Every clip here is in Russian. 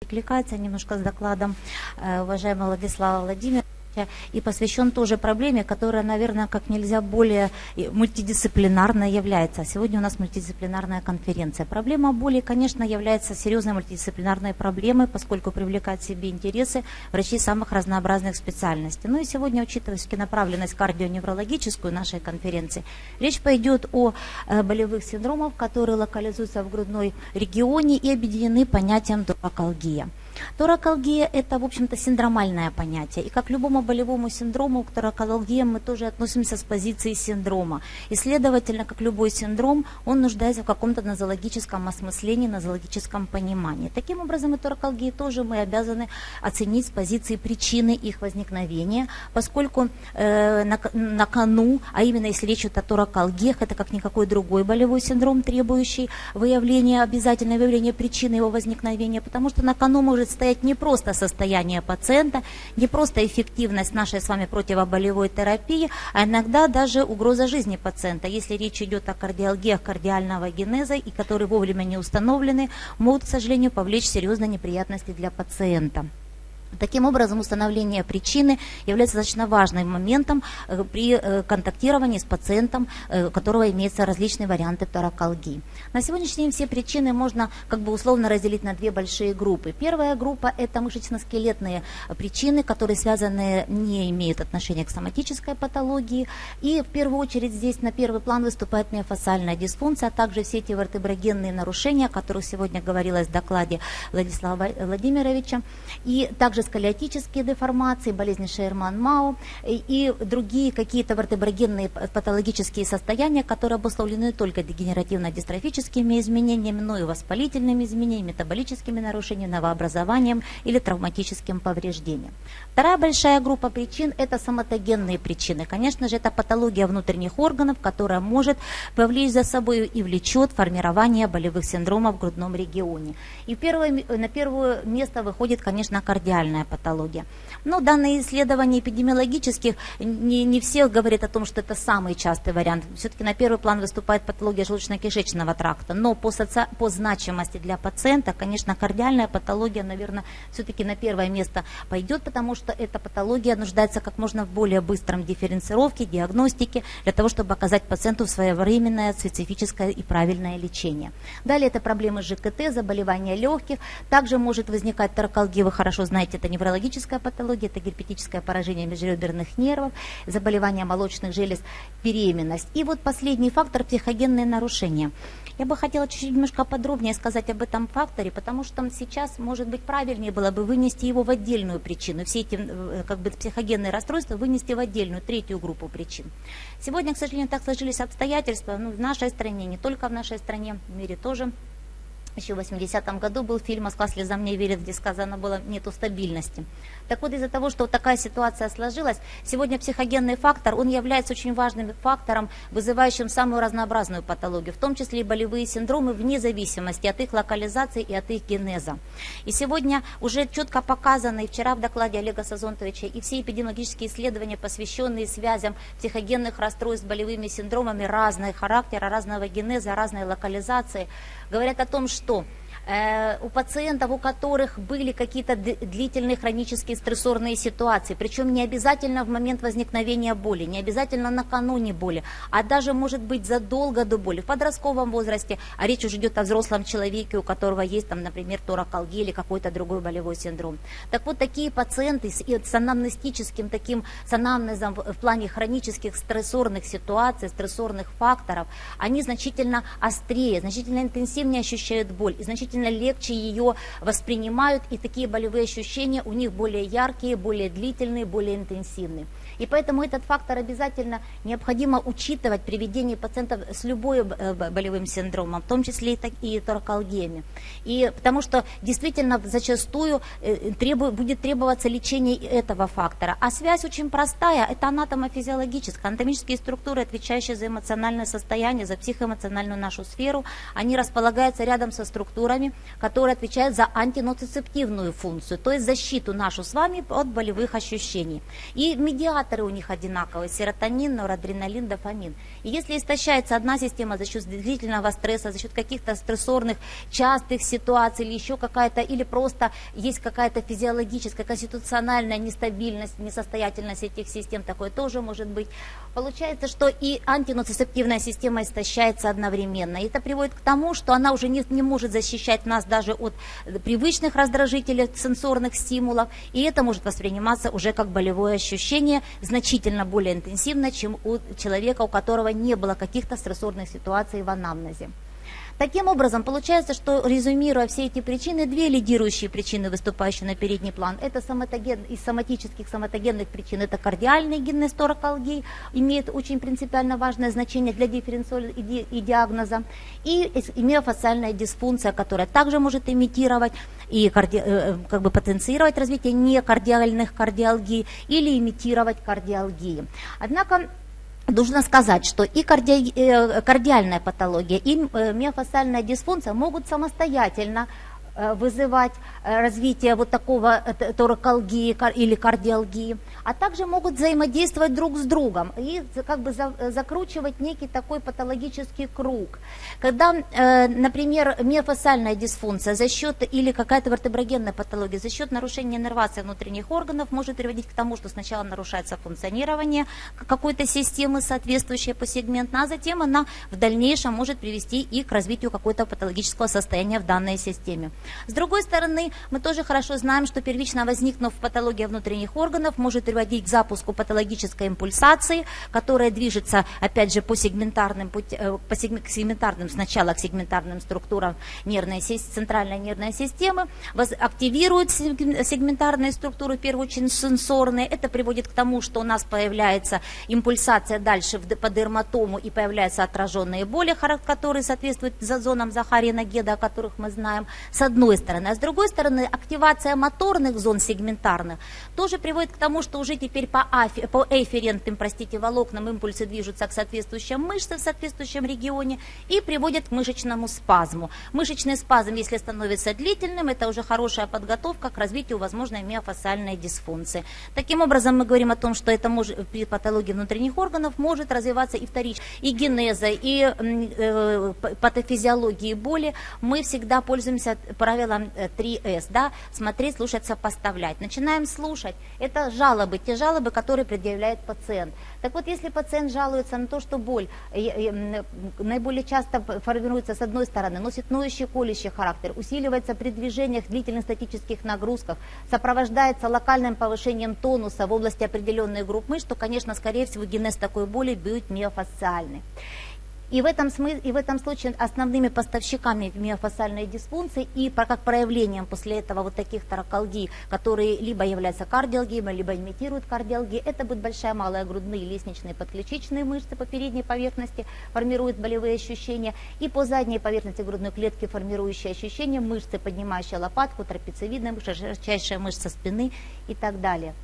перекликается немножко с докладом э, уважаемого Владислава Владимировича и посвящен тоже проблеме, которая, наверное, как нельзя более мультидисциплинарной является. Сегодня у нас мультидисциплинарная конференция. Проблема боли, конечно, является серьезной мультидисциплинарной проблемой, поскольку привлекает в себе интересы врачей самых разнообразных специальностей. Ну и сегодня, учитывая направленность кардионеврологическую нашей конференции, речь пойдет о э, болевых синдромах, которые локализуются в грудной регионе и объединены понятием дуракалгия. Торакалгия – это, в общем-то, синдромальное понятие. И как к любому болевому синдрому, к торакалгии мы тоже относимся с позиции синдрома. И, следовательно, как любой синдром, он нуждается в каком-то нозологическом осмыслении, нозологическом понимании. Таким образом, и торакалгии тоже мы обязаны оценить с позиции причины их возникновения, поскольку э, на, на кону, а именно если речь идет о торакалгиях, это как никакой другой болевой синдром, требующий выявления, обязательное выявление причины его возникновения, потому что на кону может может стоять не просто состояние пациента, не просто эффективность нашей с вами противоболевой терапии, а иногда даже угроза жизни пациента. Если речь идет о кардиалгиях кардиального генеза, и которые вовремя не установлены, могут, к сожалению, повлечь серьезные неприятности для пациента. Таким образом, установление причины является достаточно важным моментом э, при э, контактировании с пациентом, э, у которого имеются различные варианты торакалгии. На сегодняшний день все причины можно как бы условно разделить на две большие группы. Первая группа – это мышечно-скелетные причины, которые связаны, не имеют отношения к соматической патологии. И в первую очередь здесь на первый план выступает миофасциальная дисфункция, а также все эти вертеброгенные нарушения, о которых сегодня говорилось в докладе Владислава Владимировича. И также сколиотические деформации, болезни Шейерман-Мау и другие какие-то вертеброгенные патологические состояния, которые обусловлены только дегенеративно-дистрофическими изменениями, но и воспалительными изменениями, метаболическими нарушениями, новообразованием или травматическим повреждением. Вторая большая группа причин – это соматогенные причины. Конечно же, это патология внутренних органов, которая может повлечь за собой и влечет формирование болевых синдромов в грудном регионе. И первое, на первое место выходит, конечно, кардиальная желчная патология. Но данные исследования эпидемиологических не, не все говорят о том, что это самый частый вариант. Все-таки на первый план выступает патология желудочно-кишечного тракта. Но по, соци... по значимости для пациента, конечно, кардиальная патология, наверное, все-таки на первое место пойдет, потому что эта патология нуждается как можно в более быстром дифференцировке, диагностике, для того, чтобы оказать пациенту своевременное, специфическое и правильное лечение. Далее это проблемы ЖКТ, заболевания легких. Также может возникать таракалгия, вы хорошо знаете, это неврологическая патология, это герпетическое поражение межреберных нервов, заболевания молочных желез, беременность. И вот последний фактор – психогенные нарушения. Я бы хотела чуть-чуть немножко подробнее сказать об этом факторе, потому что сейчас, может быть, правильнее было бы вынести его в отдельную причину, все эти э, как бы психогенные расстройства вынести в отдельную, третью группу причин. Сегодня, к сожалению, так сложились обстоятельства, ну, в нашей стране, не только в нашей стране, в мире тоже – еще в 80-м году был фильм «Москва слезам не верит», где сказано было «нету стабильности». Так вот, из-за того, что вот такая ситуация сложилась, сегодня психогенный фактор, он является очень важным фактором, вызывающим самую разнообразную патологию, в том числе и болевые синдромы, вне зависимости от их локализации и от их генеза. И сегодня уже четко показано, и вчера в докладе Олега Сазонтовича, и все эпидемиологические исследования, посвященные связям психогенных расстройств с болевыми синдромами разного характера, разного генеза, разной локализации, говорят о том, что Э, у пациентов, у которых были какие-то длительные хронические стрессорные ситуации, причем не обязательно в момент возникновения боли, не обязательно накануне боли, а даже может быть задолго до боли, в подростковом возрасте, а речь уже идет о взрослом человеке, у которого есть, там, например, торакалгия или какой-то другой болевой синдром. Так вот, такие пациенты с, с анамнестическим таким, с анамнезом в, в плане хронических стрессорных ситуаций, стрессорных факторов, они значительно острее, значительно интенсивнее ощущают боль и значительно значительно легче ее воспринимают, и такие болевые ощущения у них более яркие, более длительные, более интенсивные. И поэтому этот фактор обязательно необходимо учитывать при ведении пациентов с любой э, болевым синдромом, в том числе и, торакалгиями. И потому что действительно зачастую э, требу, будет требоваться лечение этого фактора. А связь очень простая, это анатомофизиологическая, анатомические структуры, отвечающие за эмоциональное состояние, за психоэмоциональную нашу сферу, они располагаются рядом со структурами, которые отвечают за антиноцицептивную функцию, то есть защиту нашу с вами от болевых ощущений. И медиатор регуляторы у них одинаковые, серотонин, норадреналин, дофамин. И если истощается одна система за счет длительного стресса, за счет каких-то стрессорных частых ситуаций или еще какая-то, или просто есть какая-то физиологическая, конституциональная нестабильность, несостоятельность этих систем, такое тоже может быть. Получается, что и антинуцептивная система истощается одновременно. И это приводит к тому, что она уже не, не может защищать нас даже от привычных раздражителей, сенсорных стимулов, и это может восприниматься уже как болевое ощущение, значительно более интенсивно, чем у человека, у которого не было каких-то стрессорных ситуаций в анамнезе. Таким образом, получается, что резюмируя все эти причины, две лидирующие причины, выступающие на передний план, это соматоген, из соматических соматогенных причин, это кардиальный генез торакалгии, имеет очень принципиально важное значение для дифференциала и диагноза, и миофасциальная дисфункция, которая также может имитировать и карди, э, как бы потенцировать развитие некардиальных кардиалгий или имитировать кардиалгии. Однако Нужно сказать, что и карди... Э, кардиальная патология, и э, миофасциальная дисфункция могут самостоятельно вызывать э, развитие вот такого э, торакалгии или кардиалгии, а также могут взаимодействовать друг с другом и как бы закручивать некий такой патологический круг. Когда, например, миофасциальная дисфункция за счет или какая-то вертеброгенная патология за счет нарушения нервации внутренних органов может приводить к тому, что сначала нарушается функционирование какой-то системы, соответствующей по сегменту, а затем она в дальнейшем может привести и к развитию какого-то патологического состояния в данной системе. С другой стороны, мы тоже хорошо знаем, что первично возникнув патология внутренних органов может приводить к запуску патологической импульсации, которая движется, опять же, по сегментарным, э, по сегментарным сначала к сегментарным структурам нервной, центральной нервной системы, активирует сегментарные структуры, в первую очередь сенсорные. Это приводит к тому, что у нас появляется импульсация дальше по дерматому и появляются отраженные боли, которые соответствуют зонам Захарина Геда, о которых мы знаем. С одной стороны. А с другой стороны, активация моторных зон сегментарных тоже приводит к тому, что уже теперь по, афи, по эферентным, простите, волокнам импульсы движутся к соответствующим мышцам в соответствующем регионе и приводят к мышечному спазму. Мышечный спазм, если становится длительным, это уже хорошая подготовка к развитию возможной миофасциальной дисфункции. Таким образом, мы говорим о том, что это может, при патологии внутренних органов может развиваться и вторично, и генеза, и э, патофизиологии боли. Мы всегда пользуемся правилом 3С, э, да, смотреть, слушать, сопоставлять. Начинаем слушать. Это жалобы, те жалобы, которые предъявляет пациент. Так вот, если пациент жалуется на то, что боль э, э, наиболее часто формируется с одной стороны, носит ноющий, колющий характер, усиливается при движениях, длительных статических нагрузках, сопровождается локальным повышением тонуса в области определенной групп мышц, то, конечно, скорее всего, генез такой боли будет миофасциальный. И в, этом смысле, и в этом случае основными поставщиками миофасциальной дисфункции и как проявлением после этого вот таких таракалгий, которые либо являются кардиалгией, либо имитируют кардиалгии, это будет большая малая грудные, лестничные, подключичные мышцы по передней поверхности, формируют болевые ощущения, и по задней поверхности грудной клетки формирующие ощущения, мышцы, поднимающие лопатку, трапециевидная мышца, широчайшая мышца спины и так далее.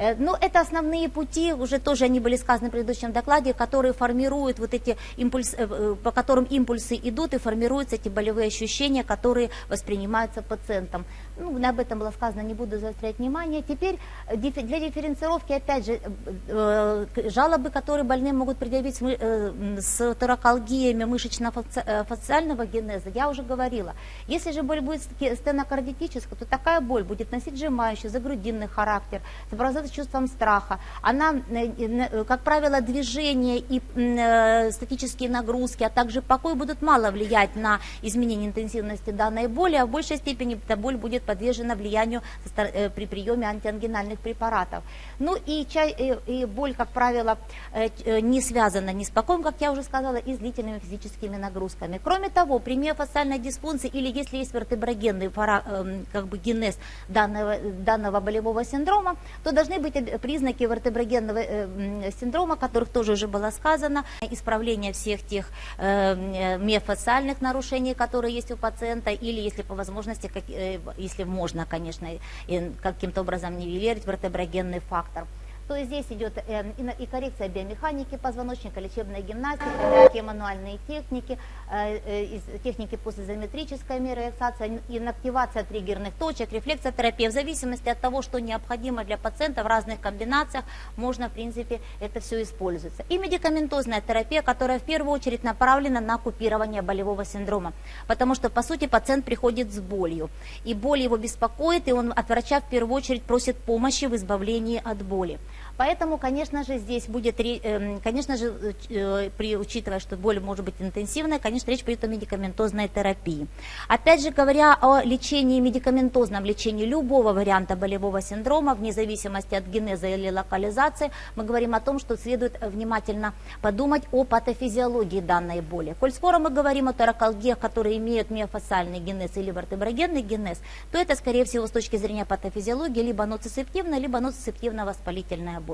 Э, ну, это основные пути, уже тоже они были сказаны в предыдущем докладе, которые формируют вот эти импульсы, э, э, по которым импульсы идут и формируются эти болевые ощущения, которые воспринимаются пациентом. Ну, об этом было сказано, не буду заострять внимание. Теперь для дифференцировки, опять же, жалобы, которые больные могут предъявить с торакалгиями мышечно-фасциального генеза, я уже говорила. Если же боль будет стенокардитическая, то такая боль будет носить сжимающий, загрудинный характер, сопровождаться чувством страха. Она, э, э, как правило, движение и э, статические нагрузки, а также покой будут мало влиять на изменение интенсивности данной боли, а в большей степени эта боль будет подвержена влиянию при приеме антиангинальных препаратов. Ну и, чай, и боль, как правило, не связана ни с покоем, как я уже сказала, и с длительными физическими нагрузками. Кроме того, при миофасциальной дисфункции или если есть вертеброгенный эм, как бы, генез данного, данного болевого синдрома, то должны быть признаки вертеброгенного э, синдрома, о которых тоже уже было сказано, исправление всех тех э, миофасциальных нарушений, которые есть у пациента, или если по возможности, как, э, если можно, конечно, каким-то образом нивелировать вертеброгенный фактор. Что здесь идет э, и, и коррекция биомеханики позвоночника, лечебная гимнастика, мягкие мануальные техники, э, э, техники постизометрической миорелаксации, инактивация триггерных точек, рефлексотерапия. В зависимости от того, что необходимо для пациента в разных комбинациях, можно, в принципе, это все используется. И медикаментозная терапия, которая в первую очередь направлена на купирование болевого синдрома. Потому что, по сути, пациент приходит с болью. И боль его беспокоит, и он от врача в первую очередь просит помощи в избавлении от боли. Поэтому, конечно же, здесь будет, эм, конечно же, э, при, учитывая, что боль может быть интенсивная, конечно, речь пойдет о медикаментозной терапии. Опять же, говоря о лечении, медикаментозном лечении любого варианта болевого синдрома, вне зависимости от генеза или локализации, мы говорим о том, что следует э, внимательно подумать о патофизиологии данной боли. Коль скоро мы говорим о таракалгиях, которые имеют миофасциальный генез или вертеброгенный генез, то это, скорее всего, с точки зрения патофизиологии, либо ноцицептивная, либо ноцицептивно-воспалительная боль.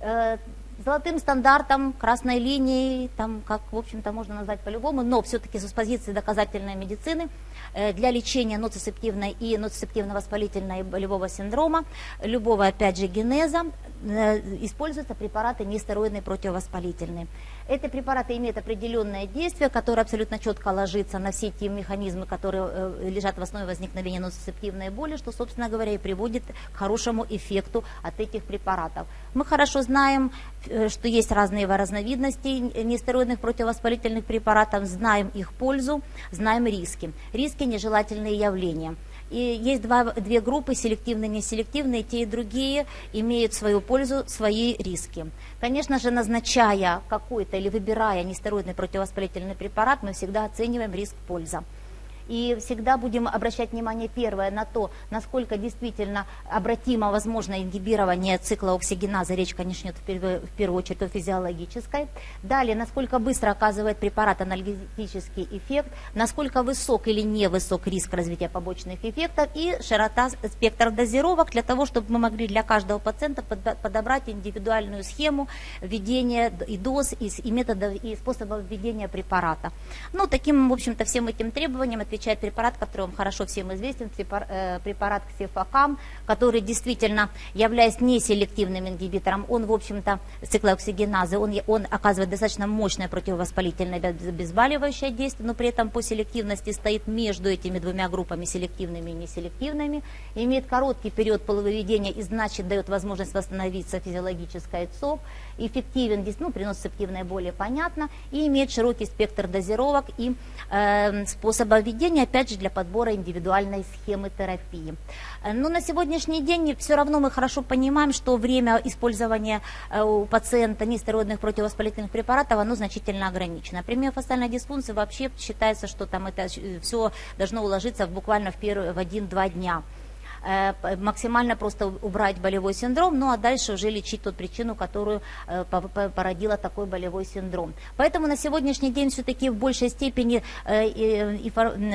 Э, Золотым стандартом, красной линией, там, как, в общем-то, можно назвать по-любому, но все-таки с позиции доказательной медицины э, для лечения ноцицептивной и ноцицептивно-воспалительной болевого синдрома, любого, опять же, генеза, э, используются препараты нестероидные противовоспалительные. Эти препараты имеют определенное действие, которое абсолютно четко ложится на все те механизмы, которые э, лежат в основе возникновения ноцицептивной боли, что, собственно говоря, и приводит к хорошему эффекту от этих препаратов. Мы хорошо знаем, э, что есть разные разновидности нестероидных противовоспалительных препаратов, знаем их пользу, знаем риски. Риски – нежелательные явления. И есть два, две группы, селективные и неселективные, те и другие имеют свою пользу, свои риски. Конечно же, назначая какой-то или выбирая нестероидный противовоспалительный препарат, мы всегда оцениваем риск-польза. И всегда будем обращать внимание первое на то, насколько действительно обратимо возможно ингибирование цикла оксигеназа. Речь, конечно, идет в первую, очередь о физиологической. Далее, насколько быстро оказывает препарат анальгетический эффект, насколько высок или невысок риск развития побочных эффектов и широта спектра дозировок для того, чтобы мы могли для каждого пациента подо- подобрать индивидуальную схему введения и доз, и, методов, и способов введения препарата. Ну, таким, в общем-то, всем этим требованиям отвечает препарат, который вам хорошо всем известен, э, препарат ксифокам, который действительно, являясь неселективным ингибитором, он, в общем-то, циклооксигеназы, он, он оказывает достаточно мощное противовоспалительное обез- обезболивающее действие, но при этом по селективности стоит между этими двумя группами, селективными и неселективными, имеет короткий период полувыведения и, значит, дает возможность восстановиться физиологическое ЦОП, эффективен, ну, принос септивной боли, понятно, и имеет широкий спектр дозировок и э, способа введения, опять же, для подбора индивидуальной схемы терапии. Э, Но на сегодняшний день все равно мы хорошо понимаем, что время использования э, у пациента нестероидных противовоспалительных препаратов, оно значительно ограничено. При миофасциальной дисфункции вообще считается, что там это все должно уложиться буквально в, в один-два дня э, максимально просто убрать болевой синдром, ну а дальше уже лечить ту причину, которую э, по- по- породила такой болевой синдром. Поэтому на сегодняшний день все-таки в большей степени э, и-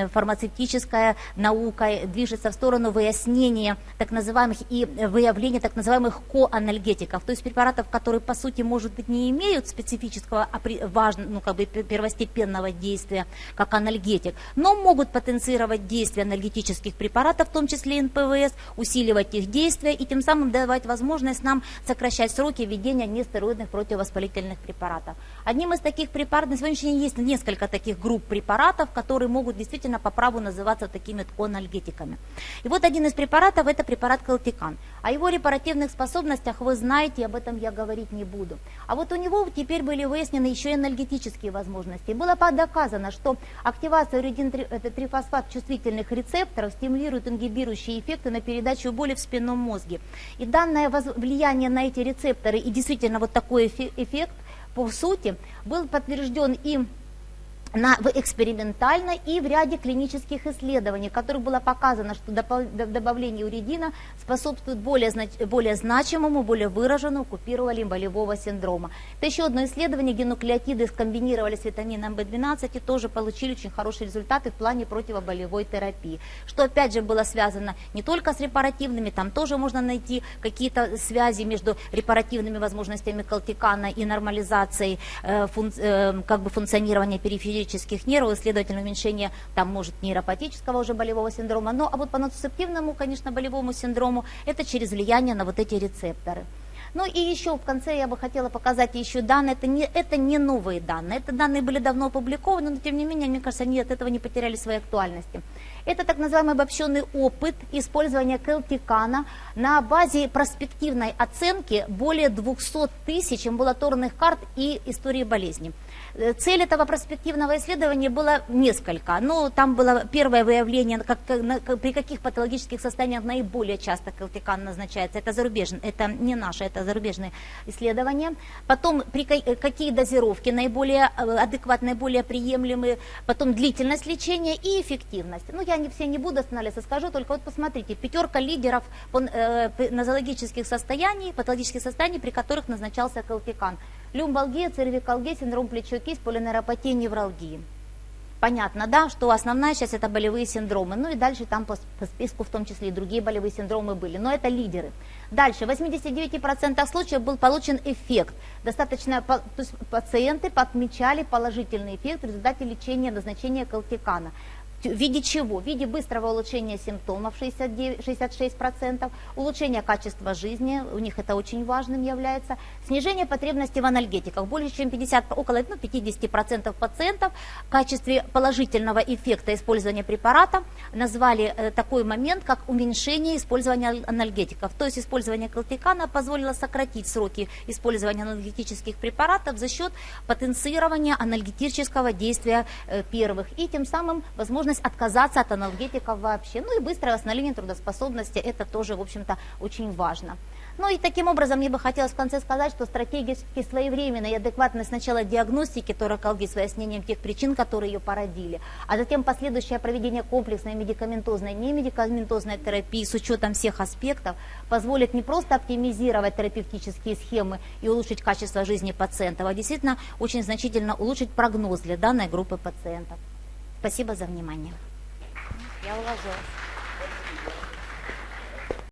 фармацевтическая наука движется в сторону выяснения так называемых и выявления так называемых коанальгетиков, то есть препаратов, которые по сути может быть не имеют специфического опри- важн- ну, как бы пе- первостепенного действия как анальгетик, но могут потенцировать действие анальгетических препаратов, в том числе НПВС, усиливать их действие и тем самым давать возможность нам сокращать сроки введения нестероидных противовоспалительных препаратов. Одним из таких препаратов, на сегодняшний день есть несколько таких групп препаратов, которые могут действительно по праву называться такими вот анальгетиками. И вот один из препаратов это препарат Калтикан. О его репаративных способностях вы знаете, об этом я говорить не буду. А вот у него теперь были выяснены еще и анальгетические возможности. Было доказано, что активация уридин-трифосфат чувствительных рецепторов стимулирует ингибирующие эффекты на передачу боли в спинном мозге. И данное влияние на эти рецепторы и действительно вот такой эффект, по сути, был подтвержден и на, в экспериментально и в ряде клинических исследований, в которых было показано, что добавление уредина способствует более, знач- более значимому, более выраженному купированию болевого синдрома. Это еще одно исследование, где нуклеотиды скомбинировали с витамином В12 и тоже получили очень хорошие результаты в плане противоболевой терапии. Что опять же было связано не только с репаративными, там тоже можно найти какие-то связи между репаративными возможностями калтикана и нормализацией э, функ- э, как бы функционирования периферических нервов, следовательно, уменьшение там может нейропатического уже болевого синдрома. Но а вот по ноцицептивному, конечно, болевому синдрому это через влияние на вот эти рецепторы. Ну и еще в конце я бы хотела показать еще данные. Это не, это не новые данные. Это данные были давно опубликованы, но тем не менее, мне кажется, они от этого не потеряли своей актуальности. Это так называемый обобщенный опыт использования келтикана на базе проспективной оценки более 200 тысяч амбулаторных карт и истории болезни. Э, цель этого проспективного исследования было несколько. Ну, там было первое выявление, как, на, при каких патологических состояниях наиболее часто келтикан назначается. Это зарубежное, это не наше, это зарубежные исследования. Потом, при, э, какие дозировки наиболее э, адекватные, наиболее приемлемые. Потом длительность лечения и эффективность. Ну, я не все не буду останавливаться, скажу, только вот посмотрите, пятерка лидеров по, э, нозологических состояний, патологических состояний, при которых назначался келтикан. Люмбалгия, цервикалгия, синдром плечо кисть, полинeuропатия, невралгии. Понятно, да, что основная часть это болевые синдромы. Ну и дальше там по, по списку в том числе и другие болевые синдромы были. Но это лидеры. Дальше, в 89% случаев был получен эффект. Достаточно, то есть пациенты отмечали положительный эффект в результате лечения назначения калтикана. В виде чего? В виде быстрого улучшения симптомов 69, 66%, улучшения качества жизни, у них это очень важным является, снижение потребности в анальгетиках. Более чем 50, около ну, 50% пациентов в качестве положительного эффекта использования препарата назвали э, такой момент, как уменьшение использования анальгетиков. То есть использование клотикана позволило сократить сроки использования анальгетических препаратов за счет потенцирования анальгетического действия э, первых и тем самым возможность возможность отказаться от аналгетиков вообще. Ну и быстрое восстановление трудоспособности, это тоже, в общем-то, очень важно. Ну и таким образом мне бы хотелось в конце сказать, что стратегически своевременной и адекватной сначала диагностики торакалгии с выяснением тех причин, которые ее породили, а затем последующее проведение комплексной медикаментозной, немедикаментозной терапии с учетом всех аспектов позволит не просто оптимизировать терапевтические схемы и улучшить качество жизни пациентов, а действительно очень значительно улучшить прогноз для данной группы пациентов. Спасибо за внимание. Я уложилась.